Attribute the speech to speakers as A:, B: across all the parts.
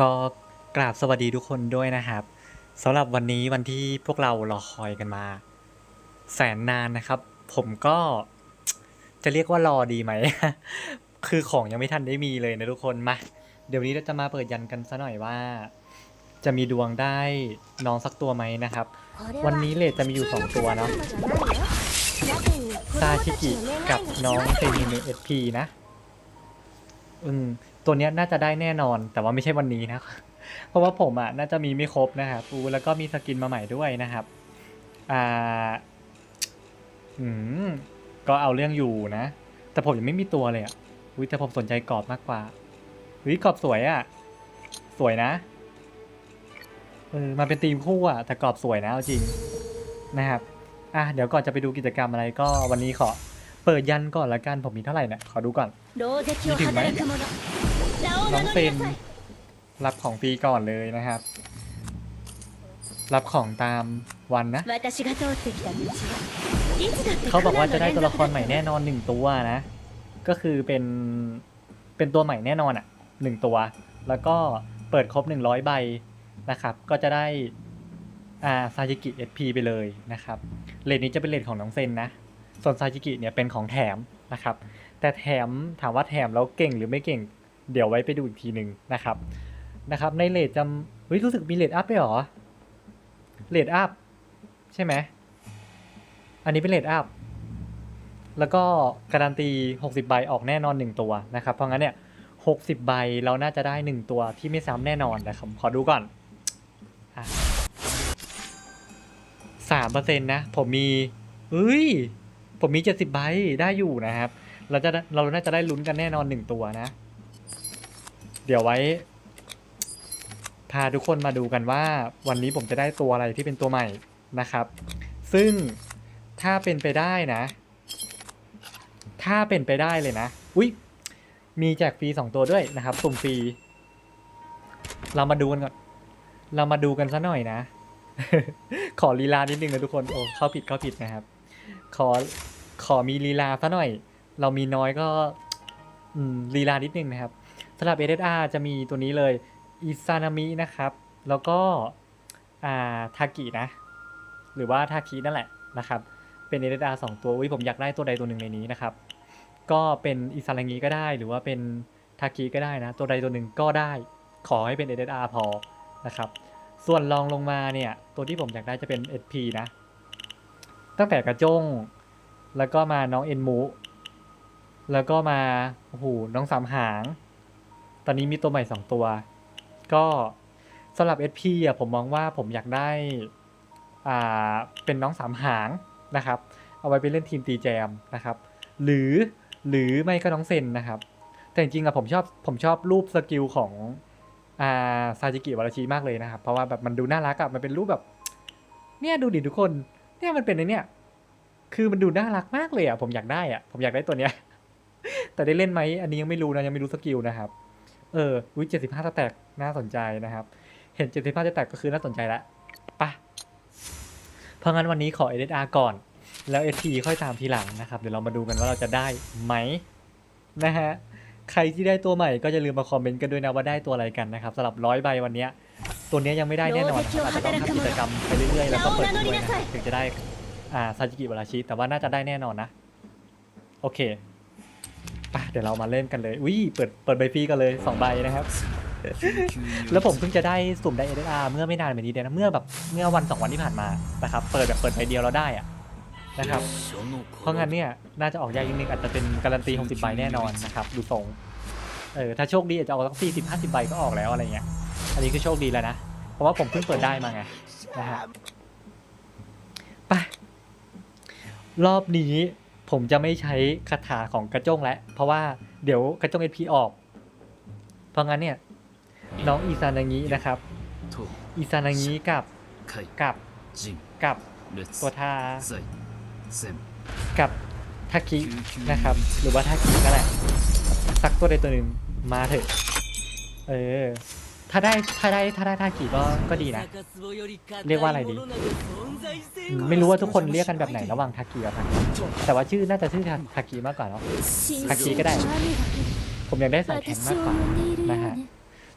A: ก็กราบสวัสดีทุกคนด้วยนะครับสำหรับวันนี้วันที่พวกเรารอคอยกันมา แสนนานนะครับ ผมก็จะเรียกว่ารอดีไหม คือของยังไม่ทันได้มีเลยนะทุกคนมาเดี๋ยวนี้เราจะมาเปิดยันกันซะหน่อยว่า จะมีดวงได้น้องสักตัวไหมนะครับ วันนี้เลทจะมีอยู่ 2 ตัวเนาะซาชิกิกับน้องเซนิเมเอสพีนะ อืม ตัวนี้น่าจะได้แน่นอน แต่ว่าไม่ใช่วันนี้นะ เพราะว่าผมอะน่าจะมีไม่ครบนะครับอูแล้วก็มีสกินมาใหม่ด้วยนะครับ อ่า อืม ก็เอาเรื่องอยู่นะ แต่ผมยังไม่มีตัวเลยอะอุ้ยแต่ผมสนใจกรอบมากกว่าอุ้ยกรอบสวยอะ สวยนะเออมาเป็นทีมคู่อะแต่กรอบสวยนะจริงนะครับอะเดี๋ยวก่อนจะไปดูกิจกรรมอะไรก็วันนี้ขอ เปิดยันก่อนละกันผมมีเท่าไหร่เนี่ยขอดูก่อน
B: มีถึงไหม
A: น้องเซนรับของปีก่อนเลยนะครับ รับของตามวันนะ เขาบอกว่าจะได้ตัวละครใหม่แน่นอนหนึ่งตัวนะ ก็คือเป็นเป็นตัวใหม่แน่นอนอะหนึ่งตัว แล้วก็เปิดครบหนึ่งร้อยใบนะครับ ก็จะได้อาซาจิกิเอพีไปเลยนะครับเลนนี้จะเป็นเลนของน้องเซนนะ ส่วนซาจิกิเนี่ยเป็นของแถมนะครับ แต่แถมถามว่าแถมแล้วเก่งหรือไม่เก่ง เดี๋ยวไว้ไปดูอีกทีหนึ่งนะครับนะครับในเลทจำเฮ้ยรู้สึกมีเลทอัพไปหรอเลทอัพใช่ไหมอันนี้เป็นเลทอัพแล้วก็การันตี 60 ใบออกแน่นอน 1 ตัวนะครับ เพราะงั้นเนี่ย 60 ใบเราน่าจะได้ 1 ตัวที่ไม่ซ้ำแน่นอนนะครับ ขอดูก่อนสามเปอร์เซ็นต์นะ ผมมีเฮ้ย ผมมี 70 ใบได้อยู่นะครับ เราจะเราน่าจะได้ลุ้นกันแน่นอนหนึ่งตัวนะ เดี๋ยวไว้ พาทุกคนมาดูกันว่าวันนี้ผมจะได้ตัวอะไรที่เป็นตัวใหม่นะครับ ซึ่งถ้าเป็นไปได้นะ ถ้าเป็นไปได้เลยนะ อุ้ยมีแจกฟรีสองตัวด้วยนะครับ สุ่มฟรี เรามาดูกันก่อน เรามาดูกันซะหน่อยนะ ขอลีลานิดนึงนะทุกคน โอ้เข้าผิดเข้าผิดนะครับ ขอ ขอมีลีลาซะหน่อย เรามีน้อยก็อืมลีลานิดนึงนะครับ สำหรับ SSR จะมีตัวนี้เลยอิซานามินะครับ แล้วก็ทากินะ หรือว่าทาคินั่นแหละนะครับ เป็น SSR สองตัวอุ้ยผมอยากได้ตัวใดตัวหนึ่งในนี้นะครับ ก็เป็นอิซานางิก็ได้หรือว่าเป็นทาคิก็ได้นะ ตัวใดตัวหนึ่งก็ได้ขอให้เป็น SSR พอนะครับ ส่วนรองลงมาเนี่ย ตัวที่ผมอยากได้จะเป็น SP นะ ตั้งแต่กระจง แล้วก็มาน้องเอ็นมู แล้วก็มาโอ้โหน้องสามหาง ตอนนี้มีตัวใหม่สองตัว ก็สำหรับ SP อะผมมองว่าผมอยากได้อ่าเป็นน้องสามหางนะครับ เอาไว้ไปเล่นทีมตีแจมนะครับ หรือหรือไม่ก็น้องเซนนะครับ แต่จริงๆอะผมชอบผมชอบรูปสกิลของอ่าซาจิกิวาราชิมากเลยนะครับ เพราะว่าแบบมันดูน่ารักอะมันเป็นรูปแบบ เนี่ยดูดิทุกคน เนี่ยมันเป็นไอเนี่ยคือมันดูน่ารักมากเลยอะผมอยากได้อะผมอยากได้ตัวเนี้ย แต่ได้เล่นไหมอันนี้ยังไม่รู้นะยังไม่รู้สกิลนะครับ เออวิเจ็ดสิบห้าสแต็กน่าสนใจนะครับ เห็นเจ็ดสิบห้าสแต็กก็คือน่าสนใจละปะเพราะงั้นวันนี้ขอ SSR ก่อน แล้ว ST ค่อยตามทีหลังนะครับ เดี๋ยวเรามาดูกันว่าเราจะได้ไหมนะฮะใครที่ได้ตัวใหม่ก็อย่าลืมมาคอมเมนต์กันด้วยนะว่าได้ตัวอะไรกันนะครับสำหรับร้อยใบวันเนี้ยตัวเนี้ยยังไม่ได้แน่นอนนะครับอาจจะต้องทำกิจกรรมไปเรื่อยๆแล้วก็เปิดด้วยนะครับถึงจะได้อ่าซาจิกิวาราชิแต่ว่าน่าจะได้แน่นอนนะ โอเคไป เดี๋ยวเรามาเล่นกันเลยอุ้ยเปิดเปิดใบฟรีกันเลยสองใบนะครับ แล้วผมเพิ่งจะได้สุ่มได้ SSR เมื่อไม่นานมานี้เดียวนะเมื่อแบบเมื่อวันสองวันที่ผ่านมานะครับเปิดแบบเปิดใบเดียวเราได้อะนะครับเพราะงั้นเนี่ยน่าจะออกยากยิ่งนึงอาจจะเป็นการันตี 60 ใบแน่นอนนะครับดูทรงเออถ้าโชคดีอาจจะออกสัก40 50ใบก็ออกแล้วอะไรเงี้ย อันนี้คือโชคดีแล้วนะ เพราะว่าผมเพิ่งเปิดได้มาไงนะฮะไปรอบนี้ ผมจะไม่ใช้คาถาของกระจ้งแล้วเพราะว่าเดี๋ยวกระจ้งเอพีออก เพราะงั้นเนี่ย น้องอีซานางินะครับอีซานางิกับกับกับตัวทากับทาคินะครับ หรือว่าทาคิก็แหละสักตัวใดตัวหนึ่งมาเถอะ เออ ถ้าได้ถ้าได้ถ้าได้ทาคิก็ก็ดีนะ
C: เรียกว่าอะไรดี
A: อืม ไม่รู้ว่าทุกคนเรียกกันแบบไหนระหว่างทากิกับฮันแต่ว่าชื่อน่าจะชื่อทาทากิมากกว่าเนาะ
B: ทา
A: กิก็ได้ ผมยังได้สายแทงมากกว่านะฮะ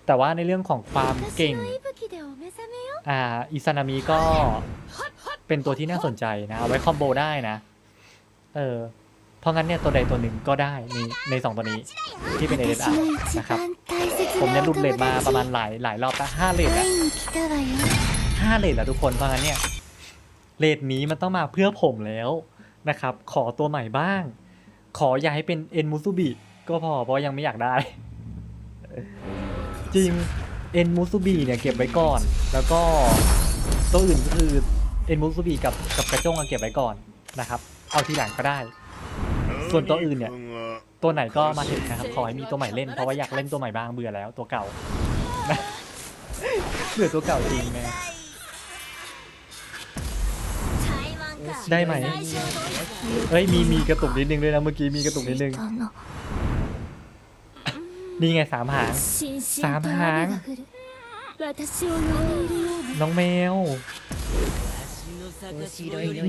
A: แต่ว่าในเรื่องของความเก่ง อ่า อิซานามิก็เป็นตัวที่น่าสนใจนะ เอาไว้คอมโบได้นะ เออ เพราะงั้นเนี่ยตัวใดตัวหนึ่งก็ได้ในในสองตัวนี้ที่เป็นเอเดนอา
B: ร์
A: นะครับ ผมเนี่ยรุดเล
B: ด
A: มาประมาณหลายหลายรอบแล้วห้าเลดแล้วห้าเลดแล้วทุกคน เพราะงั้นเนี่ย เลทนี้มันต้องมาเพื่อผมแล้วนะครับ ขอตัวใหม่บ้าง ขออย่าให้เป็นเอ็นมูซูบิก็พอเพราะยังไม่อยากได้ จริงเอ็นมูซูบิเนี่ยเก็บไว้ก่อน แล้วก็ตัวอื่นก็คือเอ็นมูซูบิกับกับกระจงอะเก็บไว้ก่อนนะครับ เอาทีหลังก็ได้ ส่วนตัวอื่นเนี่ยตัวไหนก็มาเถอะนะครับขอให้มีตัวใหม่เล่นเพราะว่าอยากเล่นตัวใหม่บ้างเบื่อแล้วตัวเก่านะเบื่อตัวเก่าจริงนะ ได้ไหมเฮ้ยมีมีกระตุกนิดนึงด้วยนะเมื่อกี้มีกระตุกนิดนึงนี่ไงสามหางสามหาง น้องแมว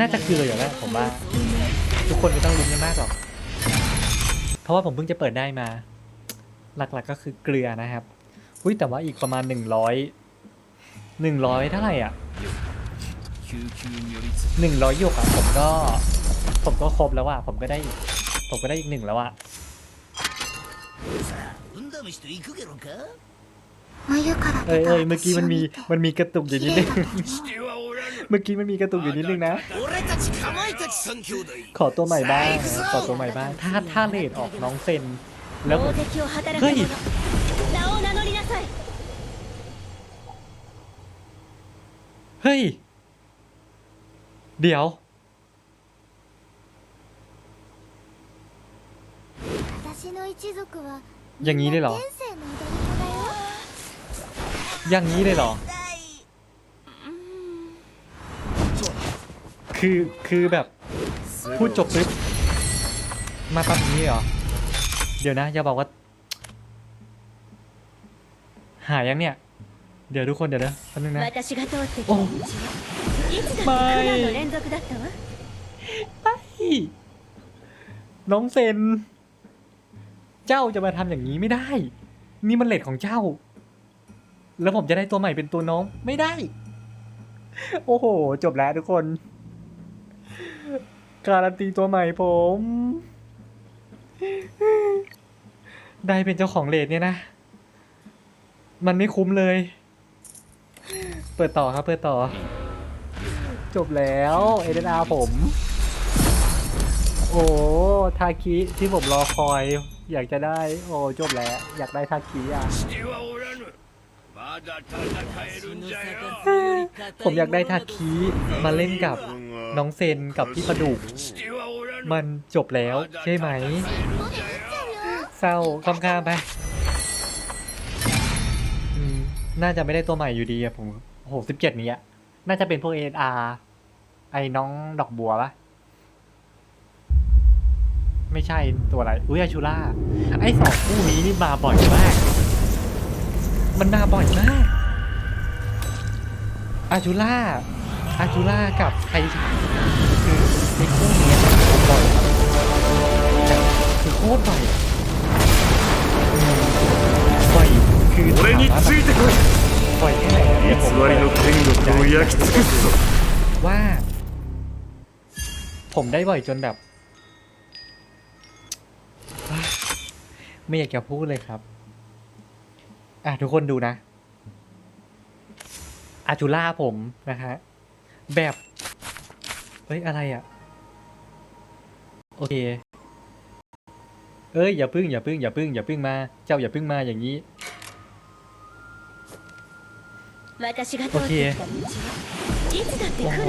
A: น่าจะคืออย่างแรกผมว่า ทุกคนไม่ต้องรุ้นกันมากหรอก เพราะว่าผมเพิ่งจะเปิดได้มา หลักๆก็คือเกลือนะครับ อุ้ยแต่ว่าอีกประมาณหนึ่งร้อยหนึ่งร้อยเท่าไหร่อะ หนึ่งร้อยยกอะผมก็ ผมก็ครบแล้วอะผมก็ได้ ผมก็ได้อีกหนึ่งแล้วอะเอ้ยเมื่อกี้มันมีมันมีกระตุกอยู่นิดนึงเมื่อกี้มันมีกระตุกอยู่นิดนึงนะ ขอตัวใหม่บ้าง ขอตัวใหม่บ้าง ถ้าถ้าเลดออกน้องเซน แล้วเฮ้ยเฮ้ย เดี๋ยว อย่างนี้เลยเหรอ อย่างนี้เลยเหรอ คือ คือแบบ พูดจบปุ๊บ มาปั๊บนี้เหรอ เดี๋ยวนะ อย่าบอกว่า หายยังเนี่ย เดี๋ยวทุกคนเดี๋ยวนะแป๊บนึงนะ
B: โอ้ ไป ไป
A: น้องเซน เจ้าจะมาทำอย่างนี้ไม่ได้ นี่มันเลดของเจ้า แล้วผมจะได้ตัวใหม่เป็นตัวน้องไม่ได้ โอ้โห จบแล้วทุกคน การันตีตัวใหม่ผม ได้เป็นเจ้าของเลดเนี่ยนะ มันไม่คุ้มเลย เปิดต่อครับ เปิดต่อ จบแล้วเอเดนอาผม โอ้ทาคิที่ผมรอคอย อยากจะได้ โอ้จบแล้ว อยากได้ทาคิอะผมอยากได้ทาคิมาเล่นกับน้องเซนกับพี่ประดุก มันจบแล้วใช่ไหม เศร้าข้ามๆไปน่าจะไม่ได้ตัวใหม่อยู่ดีอะผมโหสิบเจ็ดนี้อะน่าจะเป็นพวกเออาร์ ไอ้น้องดอกบัวปะไม่ใช่ตัวอะไร อุ้ยอาชูล่า ไอ้สองคู่นี้นี่มาบ่อยมาก มันมาบ่อยมาก อาชูล่า อาชูล่ากับไคฉาคือในคู่นี้บ่อยคือโคตรบ่อยบ่อยคือถามว่าบ่อยแค่ไหนเนี่ยว่า ผมได้บ่อยจนแบบ ไม่อยากจะพูดเลยครับ อะ ทุกคนดูนะ อาจูล่าผมนะฮะ แบบ เฮ้ย อะไรอะ่ะ โอเค เอ้ย อย่าพึ่งอย่าพึ่งอย่าพึ่งอย่าพึ่งมา เจ้าอย่าพึ่งมาอย่างนี้
B: โอเคโอ้โห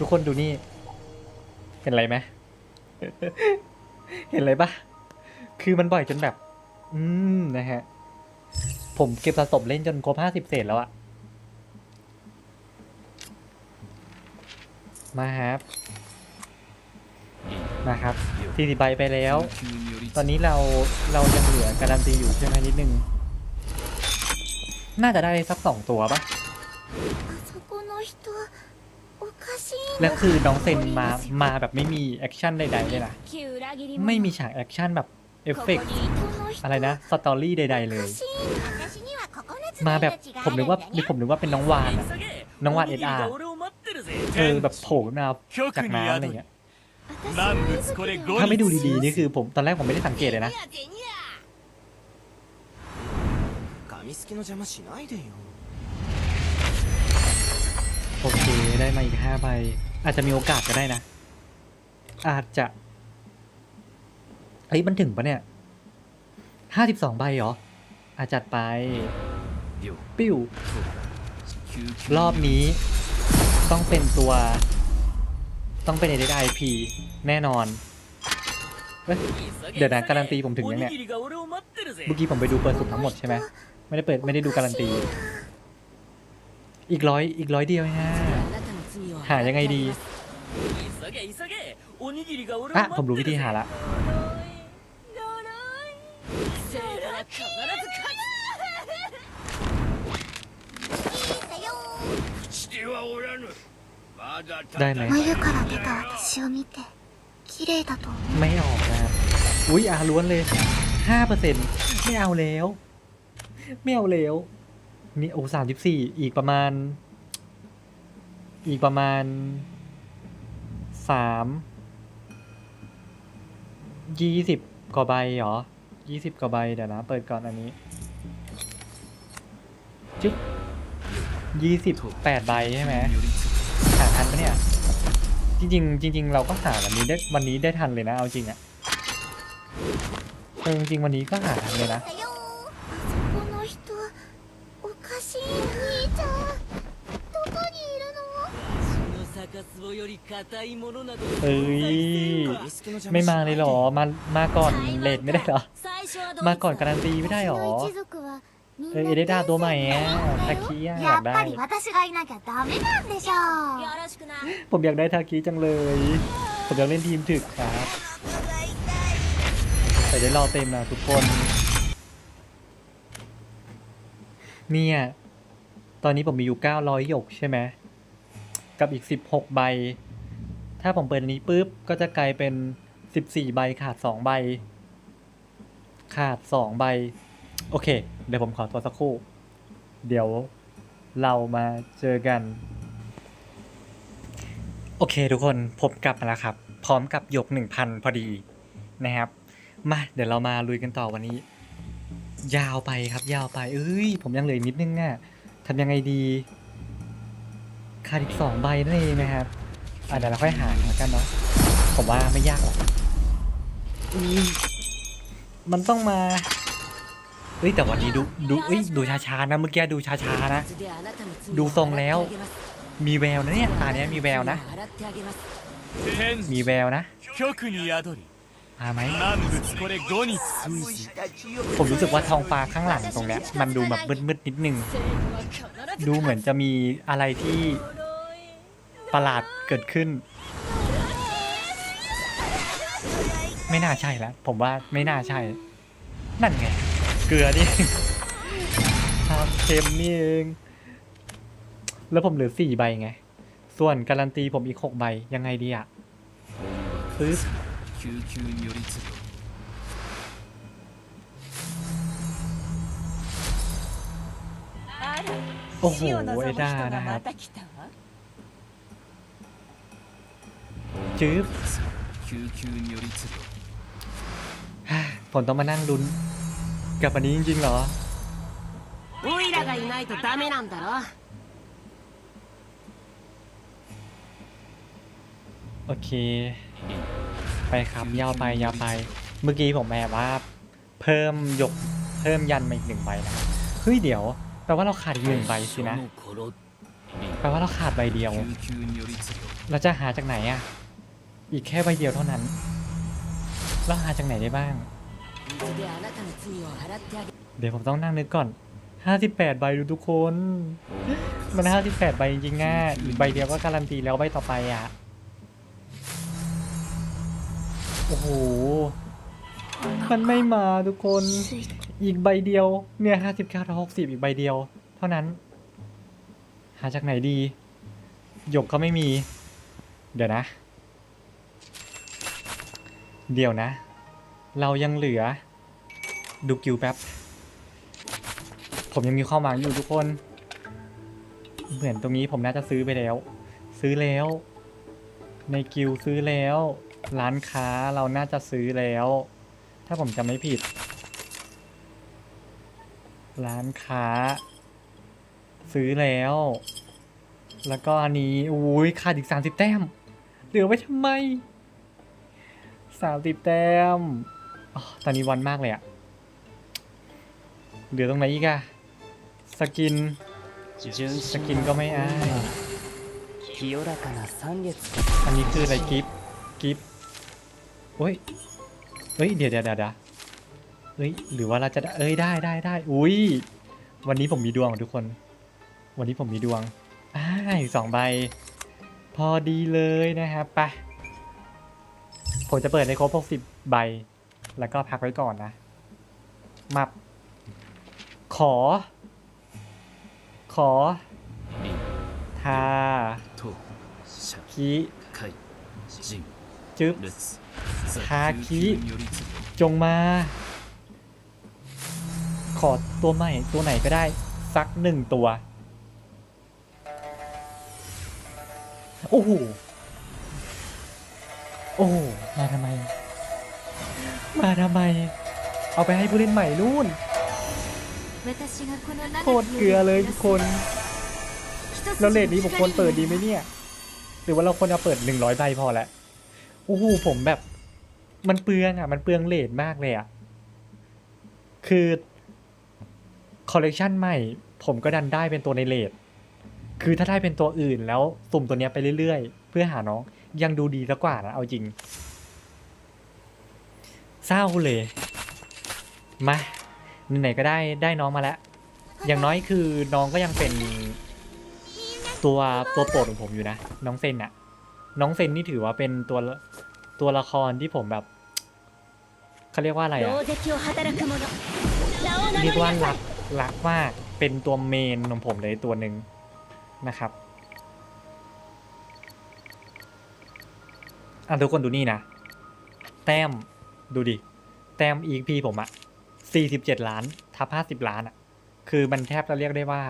A: ทุกคนดูนี่ ห็นอะไรไหม เห็นอะไรปะคือมันบ่อยจนแบบ อืมนะฮะ ผมเก็บสะสมเล่นจนครบห้าสิบเศษแล้วอะมาครับ มาครับสี่สิบใบไปแล้ว ตอนนี้เราเรายังเหลือการันตีอยู่ใช่ไหมนิดนึง น่าจะได้สักสองตัวปะ
B: あそこの人おかしい
A: และคือน้องเซนมา มาแบบไม่มีแอคชั่นใดๆเลยนะ ไม่มีฉากแอคชั่นแบบเอฟเฟกอะไรนะ สตอรี่ใด ๆ เลย มาแบบผมนึกว่าผมนึกว่าเป็นน้องวานอะน้องวานเอ็ดอาร์เออแบบโผล่มาจากน้ำอะไรเงี้ย ถ้าไม่ดูดีๆนี่คือผมตอนแรกผมไม่ได้สังเกตเลยนะ โอเค ได้มาอีกห้าใบ อาจจะมีโอกาสก็ได้นะ อาจจะเฮ้ยมันถึงปะเนี่ยห้าสิบสองใบเหรอ อาจัดไป ปิ้ว รอบนี้ ต้องเป็นตัว ต้องเป็น SIP แน่นอนเอ้ยเดี๋ยวนะการันตีผมถึงยังเนี่ย เมื่อกี้ผมไปดูเปิดสุดทั้งหมดใช่ไหม ไม่ได้เปิดไม่ได้ดูการันตี อีกร้อยอีกร้อยเดียวฮะ หายังไงดี อ่ะ ผมรู้วิธีหาละ
C: してはおらぬまだ
A: ได้ไหม
B: 眉から出た私を見て綺麗だと思う
A: ไม่ออกนะครับ อุ้ยอาล้วนเลยห้าเปอร์เซ็นไม่เอาแล้ว ไม่เอาแล้ว นี่โอ้สามสิบสี่อีกประมาณ อีกประมาณสามยี่สิบกว่าใบเหรอยี่สิบกว่าใบเดี๋ยวนะ เปิดก่อนอันนี้จึ๊บยี่สิบแปดใบใช่ไหมหาทันปะเนี่ย จริงๆจริงๆเราก็หาวันนี้ได้วันนี้ได้ทันเลยนะ เอาจริงอะเออจริงวันนี้ก็หาทันเลยนะ เอ้ยไม่มาเลยหรอมามาก่อนเลดไม่ได้เหรอมาก่อนการันตีไม่ได้หรอเออเอเดดาตัวใหม่ทาคิอะอยากได้ผมอยากได้ทาคิจังเลย ผมอยากเล่นทีมถึกครับแต่ได้รอเต็มนะทุกคนเนี่ยตอนนี้ผมมีอยู่900หยกใช่ไหม กับอีก 16 ใบ ถ้าผมเปิดนี้ปุ๊บ ก็จะกลายเป็น 14 ใบขาด 2 ใบ ขาด 2 ใบ โอเค เดี๋ยวผมขอตัวสักครู่ เดี๋ยวเรามาเจอกัน โอเคทุกคนผมกลับมาแล้วครับ พร้อมกับหยก 1,000 พอดีนะครับ มาเดี๋ยวเรามาลุยกันต่อวันนี้ ยาวไปครับยาวไป เอ้ย ผมยังเหลือนิดนึงอะทำยังไงดี ขาดอีกสองใบนั่นเองนะครับเดี๋ยวเราค่อยหาแล้วกันเนาะผมว่าไม่ยากหรอกมันต้องมาเฮ้ยแต่วันนี้ดูดูเอ้ยดูช้าๆนะเมื่อกี้ดูช้าๆนะ ดูทรงแล้ว มีแววนะเนี่ยตานนี้มีแววนะ มีแววนะมาไหมผมรู้สึกว่าทองฟ้าข้างหลังตรงเนี้ยมันดูแบบมืดๆนิดนึง ดูเหมือนจะมีอะไรที่ ประหลาดเกิดขึ้น ไม่น่าใช่แล้ว ผมว่าไม่น่าใช่ นั่นไง เกลือนี่ความเค็มนี่เอง แล้วผมเหลือสี่ใบไง ส่วนการันตีผมอีกหกใบ ยังไงดีอะปึ๊บโอ้โห เอด้านะครับ จืบผมต้องมานั่งลุ้นกับอันนี้จริงๆเหรอโอเค ไปครับยาวไปยาวไป เมื่อกี้ผมแอบว่า เพิ่มยกเพิ่มยันมาอีกหนึ่งใบนะครับเฮ้ยเดี๋ยวแปลว่าเราขาดอีกหนึ่งใบสินะแปลว่าเราขาดใบเดียว เราจะหาจากไหนอะ อีกแค่ใบเดียวเท่านั้น แล้วหาจากไหนได้บ้าง เดี๋ยวผมต้องนั่งนึกก่อน 58 ใบดูทุกคน มัน 58 ใบจริงง่ะอีกใบเดียวก็การันตีแล้วใบต่อไปอะ โอ้โห มันไม่มาทุกคน อีกใบเดียว เนี่ย 59ถึง60 อีกใบเดียว เท่านั้น หาจากไหนดี หยกก็ไม่มี เดี๋ยวนะ เดี๋ยวนะ เรายังเหลือ ดูกิวแป๊บ ผมยังมีความหวังอยู่ทุกคน เหมือนตรงนี้ผมน่าจะซื้อไปแล้ว ซื้อแล้ว ในกิลด์ซื้อแล้ว ร้านค้าเราน่าจะซื้อแล้ว ถ้าผมจำไม่ผิด ร้านค้า ซื้อแล้ว แล้วก็อันนี้อุ้ยขาดอีกสามสิบแต้มเหลือไว้ทำไม สามสิบแต้มตอนนี้วันมากเลยอะเหลือตรงไหนอีกอะสกิน สกินก็ไม่อายอันนี้คืออะไรกิฟกิฟเฮ้ยเฮ้ย เดี๋ยวเดี๋ยวเดี๋ยวเฮ้ย หรือว่าเราจะเอ้ย ได้ได้ได้ อุ้ย วันนี้ผมมีดวงทุกคน วันนี้ผมมีดวงอ่าอีกสองใบ พอดีเลยนะครับไป ผมจะเปิดในครบหกสิบใบ แล้วก็พักไว้ก่อนนะ มับ ขอ ขอ ทาคิจึ๊บ
C: ทาคิ
A: จงมา ขอตัวใหม่ตัวไหนก็ได้ สักหนึ่งตัว โอ้โห โอ้ มาทำไม มาทำไม เอาไปให้ผู้เล่นใหม่รุ่นโคตรเกลือเลยทุกคนแล้วเลทนี้ผมควรเปิดดีไหมเนี่ย หรือว่าเราควรจะเปิดหนึ่งร้อยใบพอและโอ้โหผมแบบ มันเปลืองอะ มันเปลืองเลทมากเลยอะ คือคอลเลกชันใหม่ ผมก็ดันได้เป็นตัวในเลทคือถ้าได้เป็นตัวอื่นแล้วสุ่มตัวเนี้ยไปเรื่อยๆ เพื่อหาน้อง ยังดูดีซะกว่านะเอาจริง เศร้าเลย มาไหนก็ได้ได้น้องมาแล้ว อย่างน้อยคือน้องก็ยังเป็นตัวตัวโปรดของผมอยู่นะ น้องเซนอะน้องเซนนี่ถือว่าเป็นตัวตัวละครที่ผมแบบเขาเรียกว่าอะไรอะเรียกว่าห
B: ลั
A: กหลักมากเป็นตัวเมนของผมเลยตัวหนึ่งนะครับ อะทุกคนดูนี่นะ แต้มดูดิ แต้ม EP ผมอะสี่สิบเจ็ดล้าน ทับห้าสิบล้านอะคือมันแทบจะเรียกได้ว่า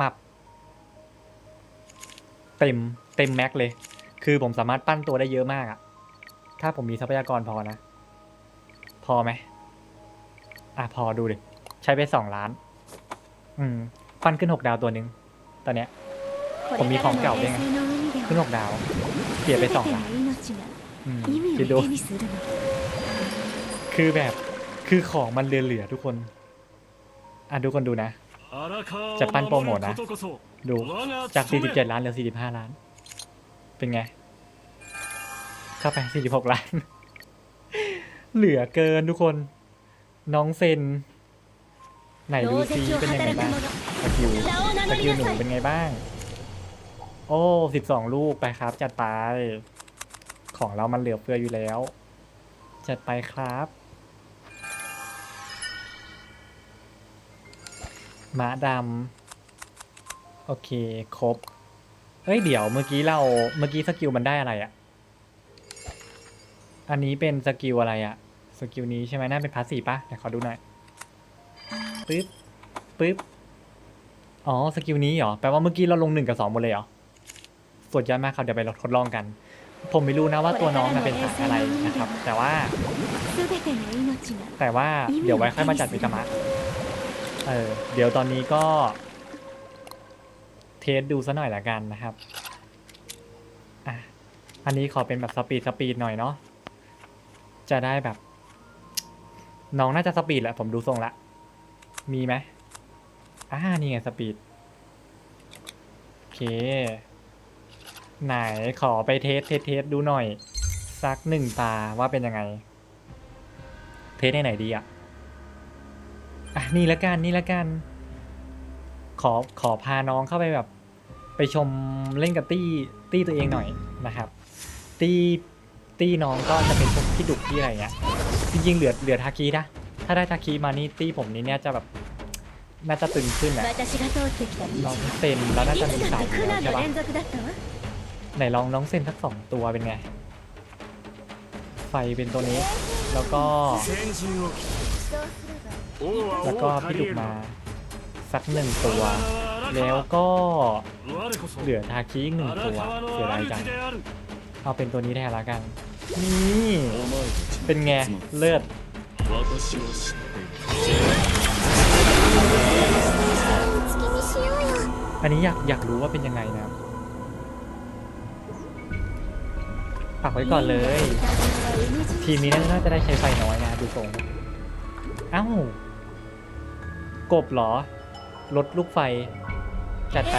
A: มับ เต็มเต็มแม็กเลย คือผมสามารถปั้นตัวได้เยอะมากอะถ้าผมมีทรัพยากรพอนะ พอไหมอะพอดูดิ ใช้ไปสองล้าน อืม ปั้นขึ้นหกดาวตัวหนึ่งตอนเนี้ย
B: ผมมีของเก่าด้วยไง
A: ขึ้นหกดาว เสียไปสองล้านอืมคิดดูคือแบบคือของมันเหลือๆทุกคน อะทุกคนดูนะ
C: จะ
A: ปั้นโปรโมทนะ ดูจาก
C: 47
A: ล้านเหลือ 45 ล้าน เป็นไง เข้าไป 46 ล้าน เหลือเกินทุกคน น้องเซน ไหนดูซีเป็นยังไงบ้างสกิลสกิลหนูเป็นไงบ้าง โอ้12ลูกไปครับ จัดไป ของเรามันเหลือเฟืออยู่แล้ว จัดไปครับ ม้าดำ โอเค ครบ เอ้ย เดี๋ยวเมื่อกี้เรา เมื่อกี้สกิลมันได้อะไรอะอันนี้เป็นสกิลอะไรอะสกิลนี้ใช่ไหมน่าเป็นพาสซีปะเดี๋ยวขอดูหน่อย ปึ๊บ ปึ๊บ อ๋อ สกิลนี้เหรอ แปลว่าเมื่อกี้เราลงหนึ่งกับสองหมดเลยเหรอ สุดยอดมากครับเดี๋ยวไปทดลองกัน ผมไม่รู้นะว่าตัวน้องน่ะเป็นสายอะไรนะครับ แต่ว่า แต่ว่าเดี๋ยวไว้ค่อยมาจัดวิกามะเออเดี๋ยวตอนนี้ก็ เทสดูซะหน่อยละกันนะครับอะอันนี้ขอเป็นแบบสปีดสปีดหน่อยเนาะจะได้แบบ น้องน่าจะสปีดแหละผมดูทรงละ มีไหมอ่านี่ไงสปีดโอเค ไหนขอไปเทสเทสเทสดูหน่อย สักหนึ่งตาว่าเป็นยังไง เทสในไหนดีอะ อะนี่ละกันนี่ละกัน ขอขอพาน้องเข้าไปแบบ ไปชมเล่นกับตี้ตี้ตัวเองหน่อยนะครับ ตี้ตี้น้องก็จะเป็นพวกที่ดุที่อะไรเงี้ยจริงๆเหลือเหลือทาคีนะถ้าได้ทาคีมานี่ตี้ผมนี้เนี่ยจะแบบน่าจะตึงขึ้น
B: แหละอยเป
A: อ
B: ร์
A: เซ็นแล้วน่าจะมีสายใช่ปะ ไหนลองน้องเซนทักสองตัวเป็นไง ไฟเป็นตัวนี้ แล้วก็ แล้วก็พี่ดุกมา สักหนึ่งตัว แล้วก็เหลือทาคิหนึ่งตัวเสียดายจัง เอาเป็นตัวนี้แทนละกัน นี่เป็นไงเลื
B: อด
A: อันนี้อยากอยากรู้ว่าเป็นยังไงนะ ฝากไว้ก่อนเลย ทีมนี้น่าจะได้ใช้ไฟน้อยนะดูทรงอ้าวกบหรอ ลดลูกไฟ จัดไป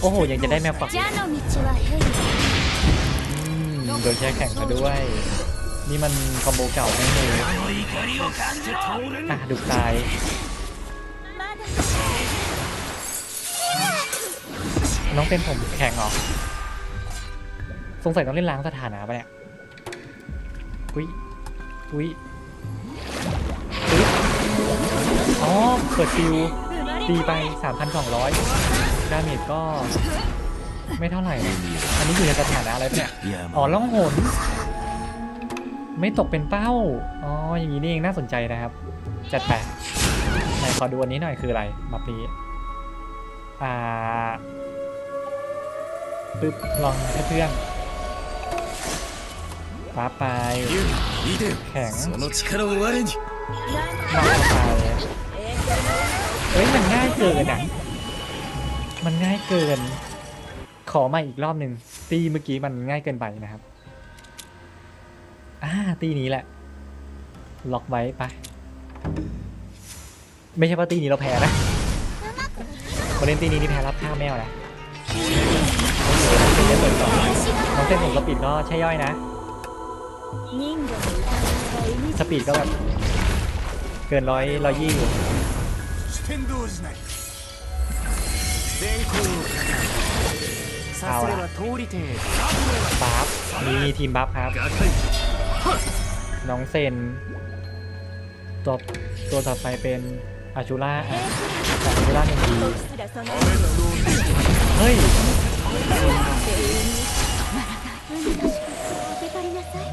A: โอ้โห ยังจะได้แมวปักโดนแช่แข็งมาด้วย นี่มันคอมโบเก่าไม่เลยอะดูตาย น้องเป็นผมแข่งเหรอ สงสัยต้องเล่นล้างสถานะปะเนี่ย อุ้ย อุ้ย อุ้ย อ๋อ เปิดฟิวตีไป 3,200 ดาเมจก็ ไม่เท่าไหร่นะอันนี้อยู่ในสถานะอะไรปะเนี่ย อ๋อล่องหน ไม่ตกเป็นเป้า อ๋อ อย่างนี้นี่เองน่าสนใจนะครับ จัดไปไหนขอดูอันนี้หน่อยคืออะไรมาปีอ่า ปึ๊บลองเพื่อนฟ้าไปแข็ง
C: ห
A: มักาไปเฮ้ยมันง่ายเกินอะมันง่ายเกิน ขอมาอีกรอบหนึ่งตีเมื่อกี้มันง่ายเกินไปนะครับอ่าตีนี้แหละ ล็อกไว้ไปไม่ใช่ว่าตีนี้เราแพ้นะคนเล่นตีนี้นี่แพ้รับข้าแมวนะ เปิน้องเส้นผมสปีดก็ใช่ย่อยนะ สปีดก็แบบเกินร้อยร้อยยี่อยู่
D: เอาละ
A: บัฟมีทีมบัฟครับ น้องเซนตัวตัวต่อไปเป็นอาชูล่าอาชูล่าหนึ่ง
B: ที
A: เฮ้ย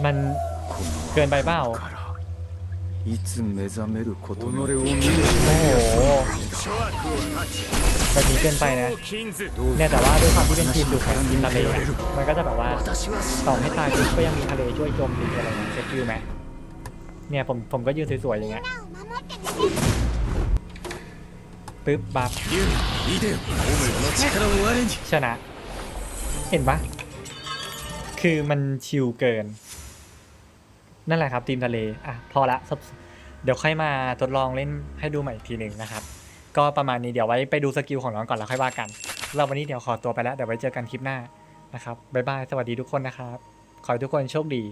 A: มันเกินไปเปล่า
C: 己
A: โอ้โหแบบนี้เกินไปนะ เนี่ยแต่ว่าด้วยความที่เป็นทีมดูแข็งทีมทะเลอมันก็จะแบบว่าต่อให้ตายก็ยังมีทะเลช่วยจมตีอะไรอย่างเงี้ยเก็ตไหมเนี่ยผมผมก็ยืนสวยๆอย่างเงี้ยปึ๊บบัฟชนะ เห็นปะคือมันชิลเกิน นั่นแหละครับทีมทะเลอะพอละเดี๋ยวค่อยมาทดลองเล่นให้ดูใหม่อีกทีหนึ่งนะครับ ก็ประมาณนี้เดี๋ยวไว้ไปดูสกิลของน้องก่อนแล้วค่อยว่ากันเราวันนี้เดี๋ยวขอตัวไปแล้วเดี๋ยวไว้เจอกันคลิปหน้านะครับบ๊ายบายสวัสดีทุกคนนะครับ ขอให้ทุกคนโชคดี